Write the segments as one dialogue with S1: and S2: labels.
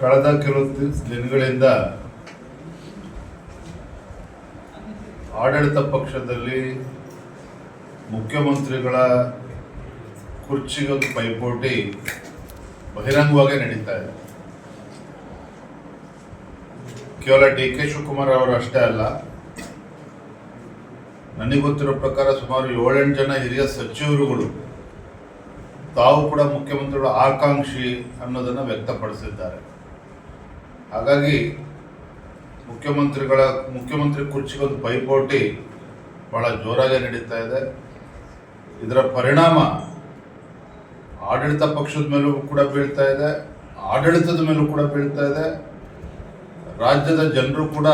S1: ಕಳೆದ ಕೆಲವು ದಿನಗಳಿಂದ ಆಡಳಿತ ಪಕ್ಷದಲ್ಲಿ ಮುಖ್ಯಮಂತ್ರಿಗಳ ಕುರ್ಚಿಗೊಂದು ಪೈಪೋಟಿ ಬಹಿರಂಗವಾಗಿ ನಡೀತಾ ಇದೆ. ಕೇವಲ ಡಿ ಕೆ ಶಿವಕುಮಾರ್ ಅವರು ಅಷ್ಟೇ ಅಲ್ಲ, ನನಗೆ ಗೊತ್ತಿರೋ ಪ್ರಕಾರ ಸುಮಾರು ಏಳೆಂಟು ಜನ ಹಿರಿಯ ಸಚಿವರುಗಳು ತಾವು ಕೂಡ ಮುಖ್ಯಮಂತ್ರಿಗಳ ಆಕಾಂಕ್ಷಿ ಅನ್ನೋದನ್ನು ವ್ಯಕ್ತಪಡಿಸಿದ್ದಾರೆ. ಹಾಗಾಗಿ ಮುಖ್ಯಮಂತ್ರಿಗಳ, ಮುಖ್ಯಮಂತ್ರಿ ಕುರ್ಚಿಗೊಂದು ಪೈಪೋಟಿ ಬಹಳ ಜೋರಾಗಿ ನಡೀತಾ ಇದೆ. ಇದರ ಪರಿಣಾಮ ಆಡಳಿತ ಪಕ್ಷದ ಮೇಲೂ ಕೂಡ ಬೀಳ್ತಾ ಇದೆ, ಆಡಳಿತದ ಮೇಲೂ ಕೂಡ ಬೀಳ್ತಾ ಇದೆ. ರಾಜ್ಯದ ಜನರು ಕೂಡ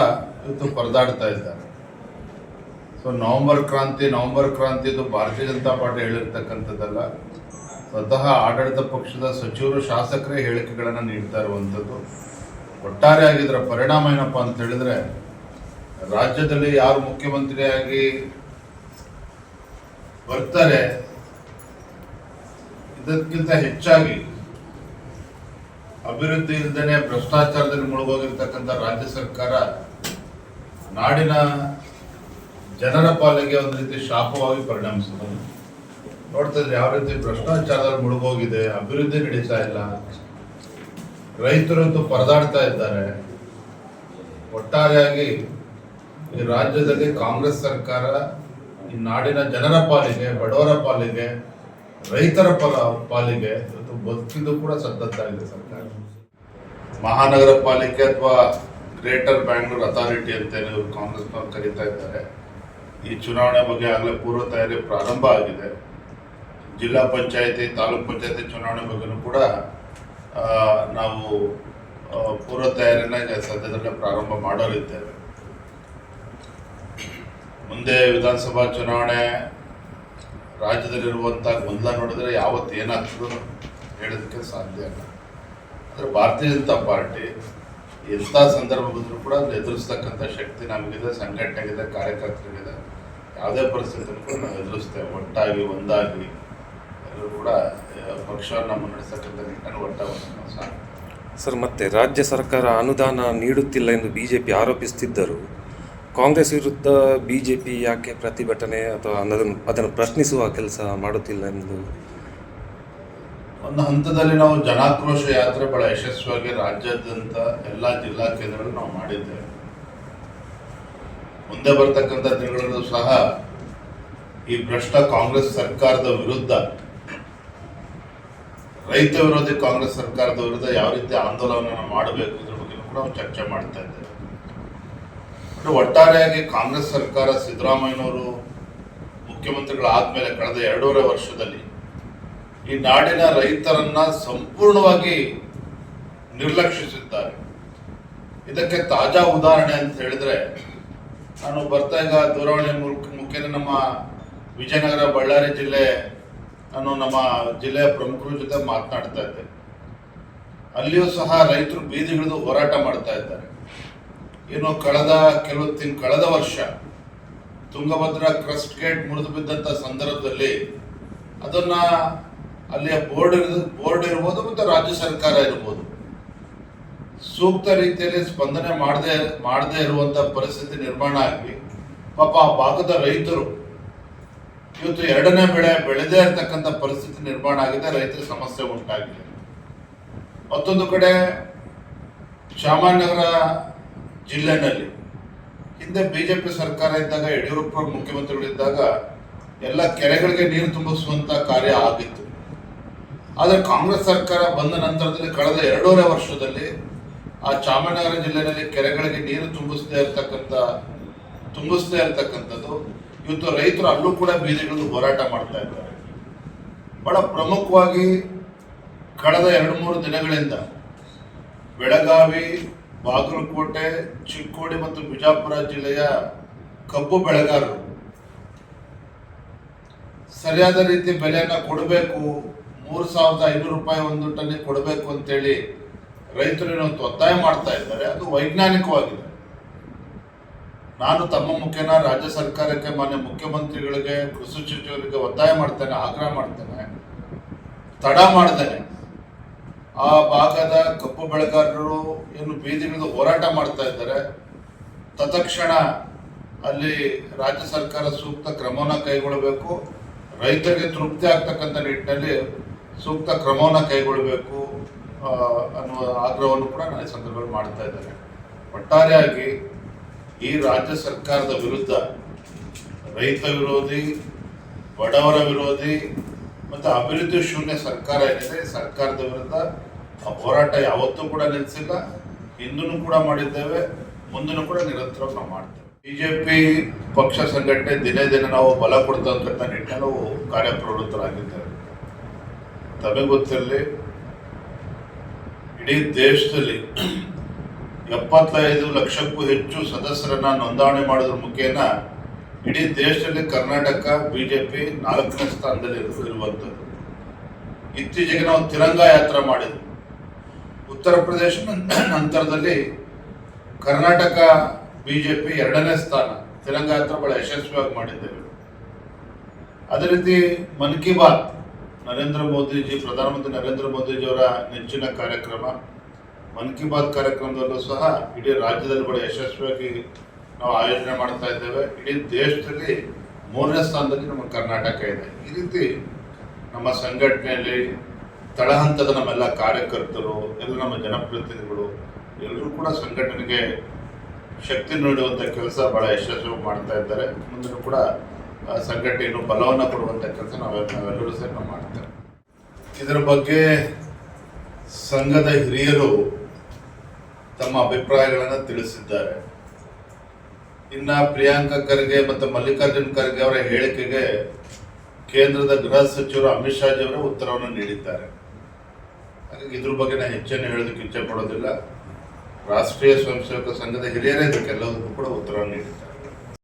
S1: ಇವತ್ತು ಪರದಾಡ್ತಾ ಇದ್ದಾರೆ. ಸೊ ನವೆಂಬರ್ ಕ್ರಾಂತಿ ನವೆಂಬರ್ ಕ್ರಾಂತಿ ಇದು ಭಾರತೀಯ ಜನತಾ ಪಾರ್ಟಿ ಹೇಳಿರ್ತಕ್ಕಂಥದ್ದಲ್ಲ. ಸ್ವತಃ ಆಡಳಿತ ಪಕ್ಷದ ಸಚಿವರು, ಶಾಸಕರೇ ಹೇಳಿಕೆಗಳನ್ನು ನೀಡ್ತಾ ಇರುವಂಥದ್ದು. ಒಟ್ಟಾರೆಯಾಗಿ ಇದರ ಪರಿಣಾಮ ಏನಪ್ಪ ಅಂತ ಹೇಳಿದ್ರೆ, ರಾಜ್ಯದಲ್ಲಿ ಯಾರು ಮುಖ್ಯಮಂತ್ರಿಯಾಗಿ ಬರ್ತಾರೆ, ಇದಕ್ಕಿಂತ ಹೆಚ್ಚಾಗಿ ಅಭಿವೃದ್ಧಿ ಇಲ್ಲದೇ ಭ್ರಷ್ಟಾಚಾರದಲ್ಲಿ ಮುಳುಗೋಗಿರ್ತಕ್ಕಂಥ ರಾಜ್ಯ ಸರ್ಕಾರ ನಾಡಿನ ಜನರ ಪಾಲಿಗೆ ಒಂದು ರೀತಿ ಶಾಪವಾಗಿ ಪರಿಣಮಿಸುತ್ತದೆ ನೋಡ್ತಾ ಇದ್ರೆ ಯಾವ ರೀತಿ ಭ್ರಷ್ಟಾಚಾರದಲ್ಲಿ ಮುಳುಗೋಗಿದೆ, ಅಭಿವೃದ್ಧಿ ನಡೀತಾ ಇಲ್ಲ. ರೈತರು ಅಂತೂ ಪರದಾಡ್ತಾ ಇದ್ದಾರೆ. ಒಟ್ಟಾರೆಯಾಗಿ ಈ ರಾಜ್ಯದಲ್ಲಿ ಕಾಂಗ್ರೆಸ್ ಸರ್ಕಾರ ಈ ನಾಡಿನ ಜನರ ಪಾಲಿಗೆ, ಬಡವರ ಪಾಲಿಗೆ, ರೈತರ ಪರ ಪಾಲಿಗೆ ಬದುಕಿದ್ದು ಕೂಡ ಸದ್ದತ್ತಾಗಿದೆ ಸರ್ಕಾರ. ಮಹಾನಗರ ಪಾಲಿಕೆ ಅಥವಾ ಗ್ರೇಟರ್ ಬ್ಯಾಂಗ್ಳೂರ್ ಅಥಾರಿಟಿ ಅಂತ ಕಾಂಗ್ರೆಸ್ನವ್ರು ಕರೀತಾ ಇದ್ದಾರೆ. ಈ ಚುನಾವಣೆ ಬಗ್ಗೆ ಆಗಲೇ ಪೂರ್ವ ತಯಾರಿ ಪ್ರಾರಂಭ ಆಗಿದೆ. ಜಿಲ್ಲಾ ಪಂಚಾಯತಿ, ತಾಲೂಕ್ ಪಂಚಾಯತಿ ಚುನಾವಣೆ ಬಗ್ಗೆನೂ ಕೂಡ ನಾವು ಪೂರ್ವ ತಯಾರಿನ ಸದ್ಯದಲ್ಲೇ ಪ್ರಾರಂಭ ಮಾಡಲಿದ್ದೇವೆ ಮುಂದೆ ವಿಧಾನಸಭಾ ಚುನಾವಣೆ ರಾಜ್ಯದಲ್ಲಿರುವಂಥ ಗೊಂದಲ ನೋಡಿದ್ರೆ ಯಾವತ್ತು ಏನಾಗ್ತದೋ ಹೇಳೋದಕ್ಕೆ ಸಾಧ್ಯ ಇಲ್ಲ. ಆದರೆ ಭಾರತೀಯ ಜನತಾ ಪಾರ್ಟಿ ಎಂಥ ಸಂದರ್ಭ ಬಂದರೂ ಕೂಡ ಅದನ್ನು ಎದುರಿಸ್ತಕ್ಕಂಥ ಶಕ್ತಿ ನಮಗಿದೆ, ಸಂಘಟನೆಗಿದೆ, ಕಾರ್ಯಕರ್ತರಿಗಿದೆ. ಯಾವುದೇ ಪರಿಸ್ಥಿತಿಯನ್ನು ಕೂಡ ನಾವು ಎದುರಿಸ್ತೇವೆ. ಒಟ್ಟಾಗಿ, ಒಂದಾಗಿ, ಎಲ್ಲರೂ ಕೂಡ ಪಕ್ಷವನ್ನು ಮುನ್ನಡೆಸ್ತಕ್ಕಂಥ
S2: ಸರ್ ಮತ್ತೆ ರಾಜ್ಯ ಸರ್ಕಾರ ಅನುದಾನ ನೀಡುತ್ತಿಲ್ಲ ಎಂದು ಬಿಜೆಪಿ ಆರೋಪಿಸುತ್ತಿದ್ದರು ಕಾಂಗ್ರೆಸ್ ವಿರುದ್ಧ ಬಿಜೆಪಿ ಯಾಕೆ ಪ್ರತಿಭಟನೆ ಅಥವಾ ಅದನ್ನು ಅದನ್ನು ಪ್ರಶ್ನಿಸುವ ಕೆಲಸ ಮಾಡುತ್ತಿಲ್ಲ ಎಂದು?
S1: ಒಂದು ಹಂತದಲ್ಲಿ ನಾವು ಜನಾಕ್ರೋಶ ಯಾತ್ರೆ ಬಹಳ ಯಶಸ್ವಿಯಾಗಿ ರಾಜ್ಯಾದ್ಯಂತ ಎಲ್ಲ ಜಿಲ್ಲಾ ಕೇಂದ್ರಗಳು ನಾವು ಮಾಡಿದ್ದೇವೆ. ಮುಂದೆ ಬರ್ತಕ್ಕಂಥ ದಿನಗಳಲ್ಲೂ ಸಹ ಈ ಭ್ರಷ್ಟ ಕಾಂಗ್ರೆಸ್ ಸರ್ಕಾರದ ವಿರುದ್ಧ ರೈತ ವಿರೋಧಿ ಕಾಂಗ್ರೆಸ್ ಸರ್ಕಾರದ ವಿರುದ್ಧ ಯಾವ ರೀತಿ ಆಂದೋಲನ ಮಾಡಬೇಕು ಇದ್ರ ಬಗ್ಗೆ ಕೂಡ ಚರ್ಚೆ ಮಾಡ್ತಾ ಇದ್ದೇವೆ ಒಟ್ಟಾರೆಯಾಗಿ ಕಾಂಗ್ರೆಸ್ ಸರ್ಕಾರ ಸಿದ್ದರಾಮಯ್ಯನವರು ಮುಖ್ಯಮಂತ್ರಿಗಳಾದ್ಮೇಲೆ ಕಳೆದ ಎರಡೂವರೆ ವರ್ಷದಲ್ಲಿ ಈ ನಾಡಿನ ರೈತರನ್ನ ಸಂಪೂರ್ಣವಾಗಿ ನಿರ್ಲಕ್ಷಿಸಿದ್ದಾರೆ. ಇದಕ್ಕೆ ತಾಜಾ ಉದಾಹರಣೆ ಅಂತ ಹೇಳಿದ್ರೆ, ನಾನು ಬರ್ತಾ ಈಗ ದೂರವಾಣಿ ಮುಖ್ಯ ನಮ್ಮ ವಿಜಯನಗರ ಬಳ್ಳಾರಿ ಜಿಲ್ಲೆ ನಾನು ನಮ್ಮ ಜಿಲ್ಲೆಯ ಪ್ರಮುಖರ ಜೊತೆ ಮಾತನಾಡ್ತಾ ಇದ್ದೆ. ಅಲ್ಲಿಯೂ ಸಹ ರೈತರು ಬೀದಿಗಿಳಿದು ಹೋರಾಟ ಮಾಡ್ತಾ ಇದ್ದಾರೆ. ಏನು ಕಳೆದ ಕೆಲವು ತಿಂಗ್ ಕಳೆದ ವರ್ಷ ತುಂಗಭದ್ರಾ ಕ್ರಸ್ಟ್ ಗೇಟ್ ಮುರಿದು ಬಿದ್ದಂಥ ಸಂದರ್ಭದಲ್ಲಿ ಅದನ್ನ ಅಲ್ಲಿಯ ಬೋರ್ಡ್ ಇರೋದು ಬೋರ್ಡ್ ಇರ್ಬೋದು ಮತ್ತು ರಾಜ್ಯ ಸರ್ಕಾರ ಇರ್ಬೋದು. ಸೂಕ್ತ ರೀತಿಯಲ್ಲಿ ಸ್ಪಂದನೆ ಮಾಡದೆ, ಮಾಡದೇ ಇರುವಂಥ ಪರಿಸ್ಥಿತಿ ನಿರ್ಮಾಣ ಆಗಿ ಪಾಪ ಆ ಭಾಗದ ರೈತರು ಇವತ್ತು ಎರಡನೇ ಬೆಳೆ ಬೆಳೆದೇ ಇರತಕ್ಕಂಥ ಪರಿಸ್ಥಿತಿ ನಿರ್ಮಾಣ ಆಗಿದೆ, ರೈತರ ಸಮಸ್ಯೆ ಉಂಟಾಗಿದೆ. ಮತ್ತೊಂದು ಕಡೆ ಚಾಮರಾಜನಗರ ಜಿಲ್ಲೆನಲ್ಲಿ ಹಿಂದೆ ಬಿಜೆಪಿ ಸರ್ಕಾರ ಇದ್ದಾಗ, ಯಡಿಯೂರಪ್ಪ ಮುಖ್ಯಮಂತ್ರಿಗಳಿದ್ದಾಗ ಎಲ್ಲ ಕೆರೆಗಳಿಗೆ ನೀರು ತುಂಬಿಸುವಂತ ಕಾರ್ಯ ಆಗಿತ್ತು. ಆದರೆ ಕಾಂಗ್ರೆಸ್ ಸರ್ಕಾರ ಬಂದ ನಂತರದಲ್ಲಿ ಕಳೆದ ಎರಡೂವರೆ ವರ್ಷದಲ್ಲಿ ಆ ಚಾಮರಾಜನಗರ ಜಿಲ್ಲೆಯಲ್ಲಿ ಕೆರೆಗಳಿಗೆ ನೀರು ತುಂಬಿಸದೇ ಇರತಕ್ಕಂಥ, ತುಂಬಿಸದೇ ಇರತಕ್ಕಂಥದ್ದು ಇವತ್ತು ರೈತರು ಅಲ್ಲೂ ಕೂಡ ಬೀದಿಗಿಳಿದು ಹೋರಾಟ ಮಾಡ್ತಾ ಇದ್ದಾರೆ. ಬಹಳ ಪ್ರಮುಖವಾಗಿ ಕಳೆದ ಎರಡು ಮೂರು ದಿನಗಳಿಂದ ಬೆಳಗಾವಿ, ಬಾಗಲಕೋಟೆ, ಚಿಕ್ಕೋಡಿ ಮತ್ತು ಬಿಜಾಪುರ ಜಿಲ್ಲೆಯ ಕಬ್ಬು ಬೆಳೆಗಾರರು ಸರಿಯಾದ ರೀತಿ ಬೆಲೆಯನ್ನು ಕೊಡಬೇಕು, ಮೂರು ಸಾವಿರದ ಐನೂರು ರೂಪಾಯಿ ಒಂದು ಟನ್ನಿಗೆ ಕೊಡಬೇಕು ಅಂತೇಳಿ ರೈತರು ಒತ್ತಾಯ ಮಾಡ್ತಾ ಇದ್ದಾರೆ. ಅದು ವೈಜ್ಞಾನಿಕವಾಗಿದೆ. ನಾನು ತಮ್ಮ ಮುಖೇನ ರಾಜ್ಯ ಸರ್ಕಾರಕ್ಕೆ, ಮಾನ್ಯ ಮುಖ್ಯಮಂತ್ರಿಗಳಿಗೆ, ಕೃಷಿ ಸಚಿವರಿಗೆ ಒತ್ತಾಯ ಮಾಡ್ತೇನೆ, ಆಗ್ರಹ ಮಾಡ್ತೇನೆ, ತಡ ಮಾಡ್ತೇನೆ. ಆ ಭಾಗದ ಕಪ್ಪು ಬೆಳೆಗಾರರು ಏನು ಬೀದಿಗಿಳಿದು ಹೋರಾಟ ಮಾಡ್ತಾ ಇದ್ದಾರೆ. ತತ್ಕ್ಷಣ ಅಲ್ಲಿ ರಾಜ್ಯ ಸರ್ಕಾರ ಸೂಕ್ತ ಕ್ರಮವನ್ನು ಕೈಗೊಳ್ಳಬೇಕು. ರೈತರಿಗೆ ತೃಪ್ತಿ ಆಗ್ತಕ್ಕಂಥ ನಿಟ್ಟಿನಲ್ಲಿ ಸೂಕ್ತ ಕ್ರಮವನ್ನು ಕೈಗೊಳ್ಳಬೇಕು ಅನ್ನುವ ಆಗ್ರಹವನ್ನು ಕೂಡ ನಾನು ಸಂದರ್ಭದಲ್ಲಿ ಮಾಡ್ತಾ ಇದ್ದೇನೆ. ಒಟ್ಟಾರೆಯಾಗಿ ಈ ರಾಜ್ಯ ಸರ್ಕಾರದ ವಿರುದ್ಧ ರೈತ ವಿರೋಧಿ, ಬಡವರ ವಿರೋಧಿ ಮತ್ತು ಅಭಿವೃದ್ಧಿ ಶೂನ್ಯ ಸರ್ಕಾರ ಏನಿದೆ ಸರ್ಕಾರದ ವಿರುದ್ಧ ಆ ಹೋರಾಟ ಯಾವತ್ತೂ ಕೂಡ ನಿಲ್ಲಿಸಿಲ್ಲ ಹಿಂದೂ ಕೂಡ ಮಾಡಿದ್ದೇವೆ ಮುಂದೂ ಕೂಡ ನಿರಂತರವಾಗಿ ನಾವು ಮಾಡ್ತೇವೆ. ಬಿಜೆಪಿ ಪಕ್ಷ ಸಂಘಟನೆ ದಿನೇ ದಿನ ನಾವು ಬಲ ಕೊಡ್ತಕ್ಕಂಥ ನಿಟ್ಟಿನಲ್ಲಿ ಕಾರ್ಯಪ್ರವೃತ್ತರಾಗಿದ್ದೇವೆ ತಮಗೆ ಗೊತ್ತಿರಲಿ, ಇಡೀ ದೇಶದಲ್ಲಿ ಎಪ್ಪತ್ತೈದು ಲಕ್ಷಕ್ಕೂ ಹೆಚ್ಚು ಸದಸ್ಯರನ್ನ ನೋಂದಣಿ ಮಾಡೋದ್ರ ಮುಖೇನ ಇಡೀ ದೇಶದಲ್ಲಿ ಕರ್ನಾಟಕ, ಬಿಜೆಪಿ ನಾಲ್ಕನೇ ಸ್ಥಾನದಲ್ಲಿ ಇರುವಂಥದ್ದು. ಇತ್ತೀಚೆಗೆ ನಾವು ತಿರಂಗ ಯಾತ್ರೆ ಮಾಡಿದ್ವಿ. ಉತ್ತರ ಪ್ರದೇಶ ನಂತರದಲ್ಲಿ ಕರ್ನಾಟಕ, ಬಿಜೆಪಿ ಎರಡನೇ ಸ್ಥಾನ, ತಿರಂಗ ಯಾತ್ರೆ ಬಹಳ ಯಶಸ್ವಿಯಾಗಿ ಮಾಡಿದ್ದೇವೆ. ಅದೇ ರೀತಿ ಮನ್ ಕಿ ಬಾತ್ ನರೇಂದ್ರ ಮೋದಿಜಿ, ಪ್ರಧಾನಮಂತ್ರಿ ನರೇಂದ್ರ ಮೋದಿಜಿಯವರ ನೆಚ್ಚಿನ ಕಾರ್ಯಕ್ರಮ. ಮನ್ ಕಿ ಬಾತ್ ಕಾರ್ಯಕ್ರಮದಲ್ಲೂ ಸಹ ಇಡೀ ರಾಜ್ಯದಲ್ಲಿ ಬಹಳ ಯಶಸ್ವಿಯಾಗಿ ನಾವು ಆಯೋಜನೆ ಮಾಡ್ತಾ ಇದ್ದೇವೆ. ಇಡೀ ದೇಶದಲ್ಲಿ ಮೂರನೇ ಸ್ಥಾನದಲ್ಲಿ ನಮ್ಮ ಕರ್ನಾಟಕ ಇದೆ. ಈ ರೀತಿ ನಮ್ಮ ಸಂಘಟನೆಯಲ್ಲಿ ತಳಹಂತದ ನಮ್ಮೆಲ್ಲ ಕಾರ್ಯಕರ್ತರು, ಎಲ್ಲ ನಮ್ಮ ಜನಪ್ರತಿನಿಧಿಗಳು, ಎಲ್ಲರೂ ಕೂಡ ಸಂಘಟನೆಗೆ ಶಕ್ತಿ ನೀಡುವಂಥ ಕೆಲಸ ಬಹಳ ಯಶಸ್ವಿ ಮಾಡ್ತಾ ಇದ್ದಾರೆ. ಮುಂದೆ ಕೂಡ ಸಂಘಟನೆಯನ್ನು ಬಲವನ್ನು ಕೊಡುವಂಥ ಕೆಲಸ ನಾವೆಲ್ಲ ನಾವೆಲ್ಲರೂ ಸಹ ನಾವು ಮಾಡ್ತೇವೆ. ಇದರ ಬಗ್ಗೆ ಸಂಘದ ಹಿರಿಯರು ತಮ್ಮ ಅಭಿಪ್ರಾಯಗಳನ್ನು ತಿಳಿಸಿದ್ದಾರೆ. ಇನ್ನ ಪ್ರಿಯಾಂಕಾ ಖರ್ಗೆ ಮತ್ತು ಮಲ್ಲಿಕಾರ್ಜುನ್ ಖರ್ಗೆ ಅವರ ಹೇಳಿಕೆಗೆ ಕೇಂದ್ರದ ಗೃಹ ಸಚಿವರು ಅಮಿತ್ ಶಾ ಅವರೇ ಉತ್ತರವನ್ನು ನೀಡಿದ್ದಾರೆ. ಹಾಗಾಗಿ ಇದ್ರ ಬಗ್ಗೆ ನಾನು ಹೆಚ್ಚೇನು ಹೇಳೋದಕ್ಕೆ ಇಚ್ಛೆ ಪಡೋದಿಲ್ಲ. ರಾಷ್ಟ್ರೀಯ ಸ್ವಯಂ ಸೇವಕ ಸಂಘದ ಹಿರಿಯರೇ ಇದಕ್ಕೆಲ್ಲದಕ್ಕೂ ಕೂಡ ಉತ್ತರವನ್ನು ನೀಡಿದ್ದಾರೆ.